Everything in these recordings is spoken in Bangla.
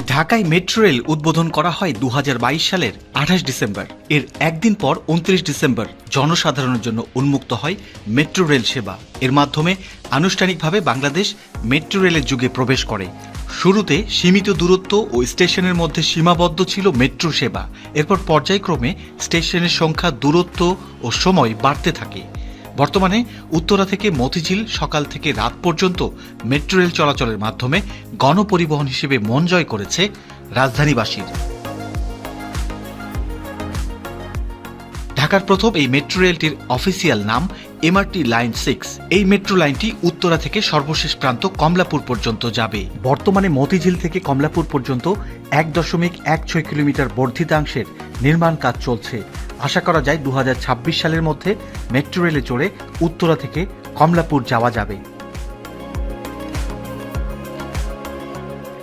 ঢাকায় মেট্রো রেল উদ্বোধন করা হয় দু হাজার বাইশ সালের আঠাশ ডিসেম্বর। এর একদিন পর উনত্রিশ ডিসেম্বর জনসাধারণের জন্য উন্মুক্ত হয় মেট্রো রেল সেবা। এর মাধ্যমে আনুষ্ঠানিকভাবে বাংলাদেশ মেট্রো রেলের যুগে প্রবেশ করে। শুরুতে সীমিত দূরত্ব ও স্টেশনের মধ্যে সীমাবদ্ধ ছিল মেট্রো সেবা। এরপর পর্যায়ক্রমে স্টেশনের সংখ্যা, দূরত্ব ও সময় বাড়তে থাকে। বর্তমানে উত্তরা থেকে মতিঝিল সকাল থেকে রাত পর্যন্ত মেট্রো রেল চলাচলের মাধ্যমে গণপরিবহন হিসেবে মন জয় করেছে রাজধানীবাসীর। ঢাকার প্রথম এই মেট্রো রেলটির অফিসিয়াল নাম এমআরটি লাইন সিক্স। এই মেট্রো লাইনটি উত্তরা থেকে সর্বশেষ প্রান্ত কমলাপুর পর্যন্ত যাবে। বর্তমানে মতিঝিল থেকে কমলাপুর পর্যন্ত এক দশমিক এক ছয় কিলোমিটার বর্ধিতাংশের নির্মাণ কাজ চলছে। আশা করা যায় দু হাজার ছাব্বিশ সালের মধ্যে মেট্রো রেলে চড়ে উত্তরা থেকে কমলাপুর যাওয়া যাবে।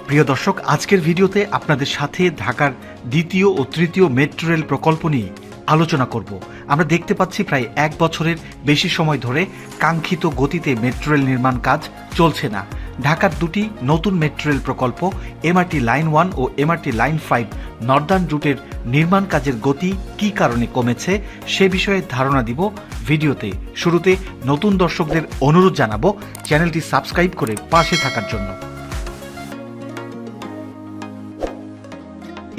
প্রিয় দর্শক, আজকের ভিডিওতে আপনাদের সাথে ঢাকার দ্বিতীয় ও তৃতীয় মেট্রো রেল প্রকল্প নিয়ে আলোচনা করব। আমরা দেখতে পাচ্ছি প্রায় এক বছরের বেশি সময় ধরে কাঙ্ক্ষিত গতিতে মেট্রো রেল নির্মাণ কাজ চলছে না। ঢাকার দুটি নতুন মেট্রো রেল প্রকল্প এমআরটি লাইন ওয়ান ও এমআরটি লাইন ফাইভ নর্দার্ন রুটের নির্মাণ কাজের গতি কি কারণে কমেছে, সে বিষয়ে ধারণা দিব ভিডিওতে। শুরুতে নতুন দর্শকদের অনুরোধ জানাব চ্যানেলটি সাবস্ক্রাইব করে পাশে থাকার জন্য।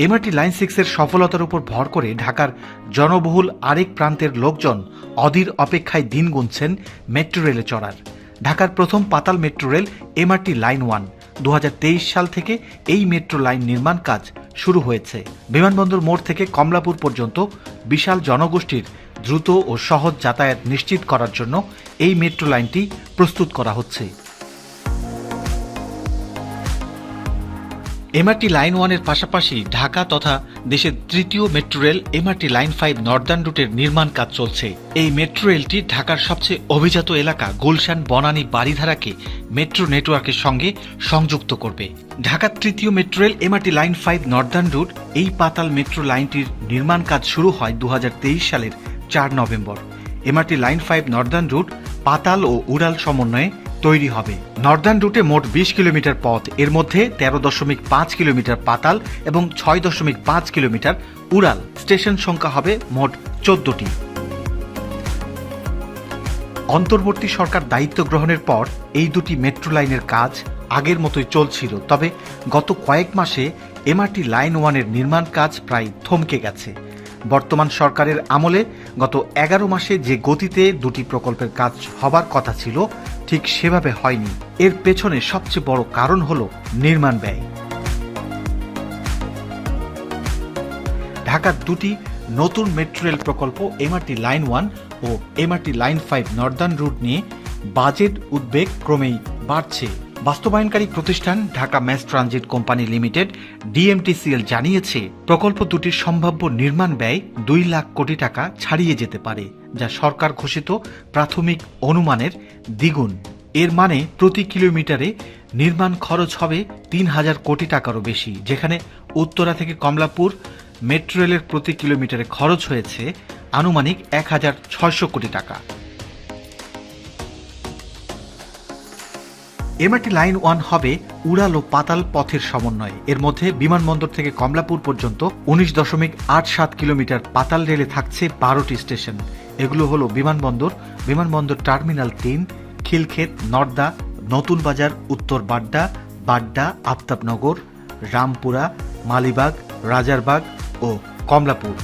এমআরটি লাইন সিক্সের সফলতার উপর ভর করে ঢাকার জনবহুল আরেক প্রান্তের লোকজন অধীর অপেক্ষায় দিন গুনছেন মেট্রো রেলে চড়ার। ঢাকার প্রথম পাতাল metro rail MRT line one দু হাজার তেইশ সাল থেকে এই মেট্রো লাইন নির্মাণ কাজ শুরু হয়েছে। বিমানবন্দর মোড় থেকে কমলাপুর পর্যন্ত বিশাল জনগোষ্ঠীর দ্রুত ও সহজ যাতায়াত নিশ্চিত করার জন্য এই মেট্রো লাইনটি প্রস্তুত করা হচ্ছে। এমআরটি লাইন ওয়ানের পাশাপাশি ঢাকা তথা দেশের তৃতীয় metro rail MRT line five northern রুটের নির্মাণ কাজ চলছে। এই মেট্রো রেলটি ঢাকার সবচেয়ে অভিজাত এলাকা গুলশান বনানী বাড়িধারাকে মেট্রো নেটওয়ার্কের সঙ্গে সংযুক্ত করবে। ঢাকার তৃতীয় metro rail MRT line five northern route এই পাতাল মেট্রো লাইনটির নির্মাণ কাজ শুরু হয় দু হাজার তেইশ সালের চার November. MRT line five northern route পাতাল ও উড়াল সমন্বয়ে তৈরি হবে। নর্দার্ন রুটে মোট বিশ কিলোমিটার পথ। এর মধ্যে তেরো দশমিক পাঁচ কিলোমিটার পাতাল এবং ছয় দশমিক পাঁচ কিলোমিটার উড়াল। স্টেশন সংখ্যা হবে মোট চোদ্দটি। অন্তর্বর্তী সরকার দায়িত্ব গ্রহণের পর এই দুটি মেট্রো লাইনের কাজ আগের মতোই চলছিল। তবে গত কয়েক মাসে এমআরটি লাইন ওয়ানের নির্মাণ কাজ প্রায় থমকে গেছে। বর্তমান সরকারের আমলে গত এগারো মাসে যে গতিতে দুটি প্রকল্পের কাজ হবার কথা ছিল ঠিক সেভাবে হয়নি। এর পেছনে সবচেয়ে বড় কারণ হল নির্মাণ ব্যয়। ঢাকার দুটি নতুন মেট্রো রেল প্রকল্প এমআরটি লাইন ওয়ান ও MRT line five northern route নিয়ে বাজেট উদ্বেগ ক্রমেই বাড়ছে। বাস্তবায়নকারী প্রতিষ্ঠান Dhaka mass transit company limited DMTCL জানিয়েছে, প্রকল্প দুটির সম্ভাব্য নির্মাণ ব্যয় দুই লাখ কোটি টাকা ছাড়িয়ে যেতে পারে, যা সরকার ঘোষিত প্রাথমিক অনুমানের দ্বিগুণ। এর মানে প্রতি কিলোমিটারে নির্মাণ খরচ হবে তিন হাজার কোটি টাকারও বেশি, যেখানে উত্তরা থেকে কমলাপুর মেট্রো রেলের প্রতি কিলোমিটারে খরচ হয়েছে আনুমানিক এক হাজার ছয়শো কোটি টাকা। এমআরটি লাইন ওয়ান হবে উড়াল ও পাতাল পথের সমন্বয়। এর মধ্যে বিমানবন্দর থেকে কমলাপুর পর্যন্ত উনিশ দশমিক আট সাত কিলোমিটার পাতাল রেলে থাকছে বারোটি স্টেশন। এগুলো হলো বিমানবন্দর বিমানবন্দর টার্মিনাল তিন, খিলক্ষেত, নর্দা নতুন বাজার উত্তর বাড্ডা বাড্ডা, আফতাবনগর, রামপুরা, মালিবাগ, রাজারবাগ ও কমলাপুর।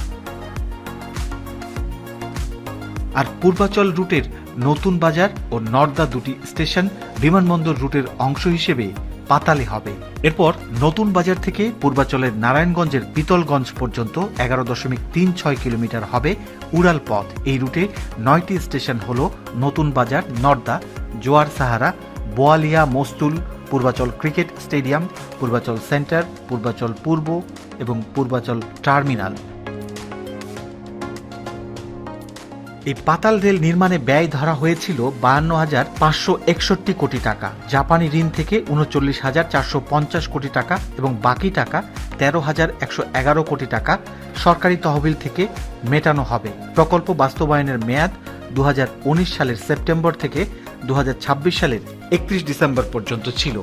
আর পূর্বাচল রুটের নতুন বাজার ও নর্দা দুটি স্টেশন বিমানবন্দর রুটের অংশ হিসেবে পাতালে হবে। এরপর নতুন বাজার থেকে পূর্বাচলের নারায়ণগঞ্জের পিতলগঞ্জ পর্যন্ত এগারো দশমিক তিন ছয় কিলোমিটার হবে উড়াল পথ এই রুটে নয়টি স্টেশন হল Notun Bazar, Nodda, Joar Sahara, Boalia, Mastul, Purbachal cricket stadium, Purbachal centre, Purbachal Purba এবং পূর্বাচল টার্মিনাল। এই পাতাল রেল নির্মাণে ব্যয় ধরা হয়েছিল বায়ান্ন হাজার পাঁচশো একষট্টি কোটি টাকা, জাপানি ঋণ থেকে উনচল্লিশ হাজার চারশো পঞ্চাশ কোটি টাকা এবং বাকি টাকা তেরো হাজার একশো এগারো কোটি টাকা সরকারি তহবিল থেকে মেটানো হবে। প্রকল্প বাস্তবায়নের মেয়াদ দু হাজার উনিশ সালের সেপ্টেম্বর থেকে দু হাজার ছাব্বিশ সালের একত্রিশ ডিসেম্বর পর্যন্ত ছিল।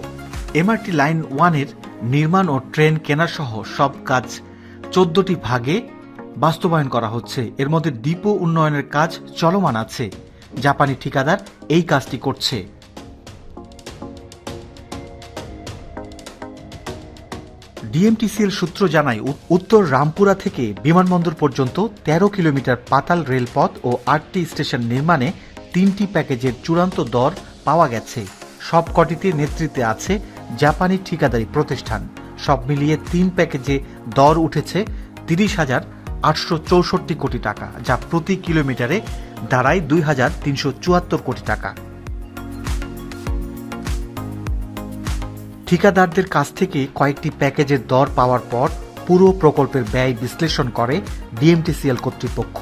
এমআরটি লাইন ওয়ানের নির্মাণ ও ট্রেন কেনা সহ সব কাজ চোদ্দটি ভাগে বাস্তবায়ন করা হচ্ছে। এর মধ্যে ডিপো উন্নয়নের কাজ চলমান আছে। জাপানি ঠিকাদার এই কাজটি করছে। ডিএমটিসিএল সূত্র জানায় উত্তর রামপুরা থেকে বিমানবন্দর পর্যন্ত ১৩ কিলোমিটার পাতাল রেলপথ ও আটটি স্টেশন নির্মাণে তিনটি প্যাকেজের চূড়ান্ত দর পাওয়া গেছে। সব কটিতে নেতৃত্বে আছে জাপানি ঠিকাদারি প্রতিষ্ঠান। সব মিলিয়ে তিন প্যাকেজে দর উঠেছে তিরিশ হাজার আটশো চৌষট্টি কোটি টাকা, যা প্রতি কিলোমিটারে দাঁড়ায় দুই হাজার তিনশো চুয়াত্তর কোটি টাকা। ঠিকাদারদের কাছ থেকে কয়েকটি প্যাকেজের দর পাওয়ার পর পুরো প্রকল্পের ব্যয় বিশ্লেষণ করে ডিএমটিসিএল কর্তৃপক্ষ।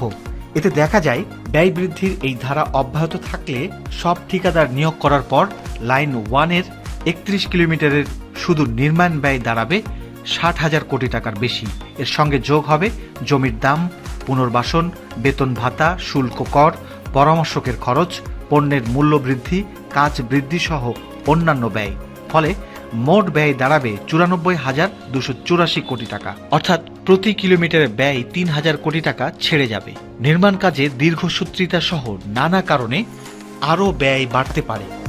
এতে দেখা যায়, ব্যয় বৃদ্ধির এই ধারা অব্যাহত থাকলে সব ঠিকাদার নিয়োগ করার পর লাইন ওয়ানের একত্রিশ কিলোমিটারের শুধু নির্মাণ ব্যয় দাঁড়াবে ষাট হাজার কোটি টাকার বেশি। এর সঙ্গে যোগ হবে জমির দাম, পুনর্বাসন, বেতন ভাতা, শুল্ক কর, পরামর্শকের খরচ, পণ্যের মূল্য বৃদ্ধি কাজ বৃদ্ধি সহ অন্যান্য ব্যয়। ফলে মোট ব্যয় দাঁড়াবে চুরানব্বই হাজার দুশো চুরাশি কোটি টাকা। অর্থাৎ প্রতি কিলোমিটারে ব্যয় তিন হাজার কোটি টাকা ছেড়ে যাবে। নির্মাণ কাজে দীর্ঘসূত্রিতা সহ নানা কারণে আরও ব্যয় বাড়তে পারে।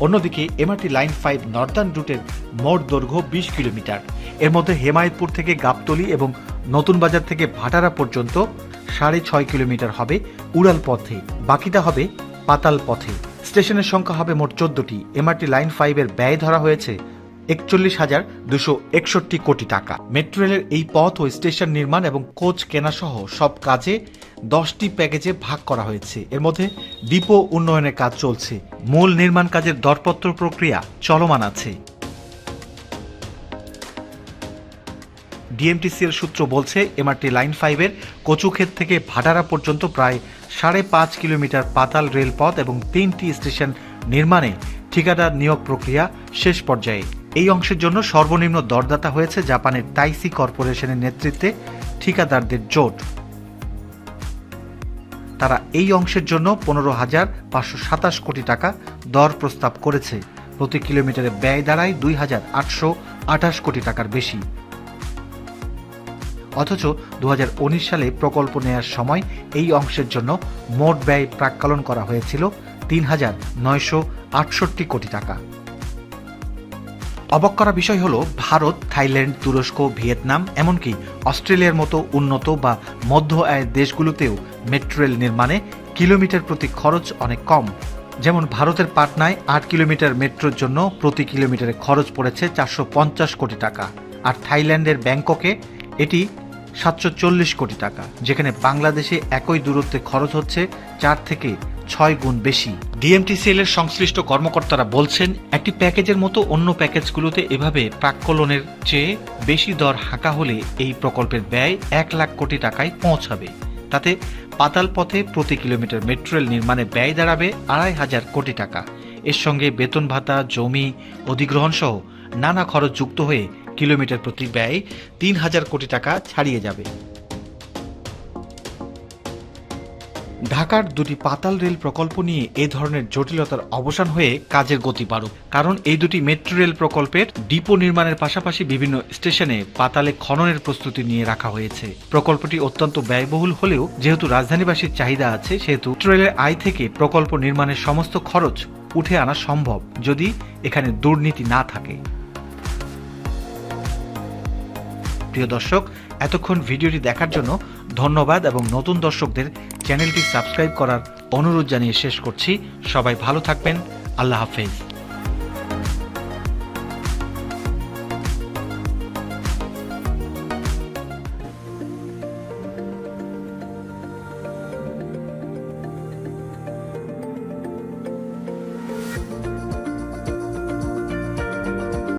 অন্যদিকে এমআরটি লাইন ফাইভ নর্দার্ন রুটের মোট দৈর্ঘ্য বিশ কিলোমিটার। এর মধ্যে হেমায়তপুর থেকে গাবতলি এবং নতুন বাজার থেকে ভাটারা পর্যন্ত সাড়ে ছয় কিলোমিটার হবে উড়াল পথে। বাকিটা হবে পাতাল পথে। স্টেশনের সংখ্যা হবে মোট চোদ্দটি। এমআরটি লাইন ফাইভের ব্যয় ধরা হয়েছে একচল্লিশ হাজার দুশো একষট্টি কোটি টাকা। মেট্রো রেলের এই পথ ও স্টেশন নির্মাণ এবং কোচ কেনা সহ সব কাজে দশটি প্যাকেজে ভাগ করা হয়েছে। এর মধ্যে ডিপো উন্নয়নের কাজ চলছে। মূল নির্মাণ কাজের দরপত্র প্রক্রিয়া চলমান আছে। ডিএমটিসিএল সূত্র বলছে, এমআরটি লাইন ফাইভের কচুক্ষেত থেকে ভাটারা পর্যন্ত প্রায় সাড়ে পাঁচ কিলোমিটার পাতাল রেলপথ এবং তিনটি স্টেশন নির্মাণে ঠিকাদার নিয়োগ প্রক্রিয়া শেষ পর্যায়ে। এই অংশের জন্য সর্বনিম্ন দরদাতা হয়েছে জাপানের তাইসি কর্পোরেশনের নেতৃত্বে ঠিকাদারদের জোট। তারা এই অংশের জন্য পনেরো হাজার পাঁচশো সাতাশ কোটি টাকা দর প্রস্তাব করেছে। প্রতি কিলোমিটারে ব্যয় দাঁড়ায় দুই হাজার আটশো আঠাশ কোটি টাকার বেশি। অথচ দু হাজার উনিশ সালে প্রকল্প নেয়ার সময় এই অংশের জন্য মোট ব্যয় প্রাক্কালন করা হয়েছিল তিন হাজার নয়শো আটষট্টি কোটি টাকা। অবাক করা বিষয় হলো, ভারত, থাইল্যান্ড, তুরস্ক, ভিয়েতনাম, এমনকি অস্ট্রেলিয়ার মতো উন্নত বা মধ্য আয়ের দেশগুলোতেও মেট্রো রেল নির্মাণে কিলোমিটার প্রতি খরচ অনেক কম। যেমন ভারতের পাটনায় আট কিলোমিটার মেট্রোর জন্য প্রতি কিলোমিটারে খরচ পড়েছে চারশো পঞ্চাশ কোটি টাকা, আর থাইল্যান্ডের ব্যাংককে এটি সাতশো চল্লিশ কোটি টাকা, যেখানে বাংলাদেশে একই দূরত্বে খরচ হচ্ছে চার থেকে ছয় গুণ বেশি। ডিএমটিসিএল এর সংশ্লিষ্ট কর্মকর্তারা বলছেন, একটি প্যাকেজের মতো অন্য প্যাকেজগুলোতে এভাবে প্রাক্কলনের চেয়ে বেশি দর হাঁকা হলে এই প্রকল্পের ব্যয় এক লাখ কোটি টাকায় পৌঁছাবে। তাতে পাতাল পথে প্রতি কিলোমিটার মেট্রো রেল নির্মাণে ব্যয় দাঁড়াবে আড়াই হাজার কোটি টাকা। এর সঙ্গে বেতন ভাতা, জমি অধিগ্রহণ সহ নানা খরচ যুক্ত হয়ে কিলোমিটার প্রতি ব্যয় তিন হাজার কোটি টাকা ছাড়িয়ে যাবে। ঢাকার দুটি পাতাল রেল প্রকল্প নিয়ে এ ধরনের জটিলতার অবসান হয়ে কাজের গতি বাড়ুক। কারণ এই দুটি মেট্রো রেল প্রকল্পের ডিপো নির্মাণের পাশাপাশি বিভিন্ন স্টেশনে পাতালে খননের প্রস্তুতি নিয়ে রাখা হয়েছে। প্রকল্পটি অত্যন্ত ব্যয়বহুল হলেও যেহেতু রাজধানীবাসীর চাহিদা আছে, সেহেতু রেলের আয় থেকে প্রকল্প নির্মাণের সমস্ত খরচ উঠে আনা সম্ভব যদি এখানে দুর্নীতি না থাকে। প্রিয় দর্শক, এতক্ষণ ভিডিওটি দেখার জন্য ধন্যবাদ এবং নতুন দর্শকদের চ্যানেলটি সাবস্ক্রাইব করার অনুরোধ জানিয়ে শেষ করছি। সবাই ভালো থাকবেন। আল্লাহ হাফেজ।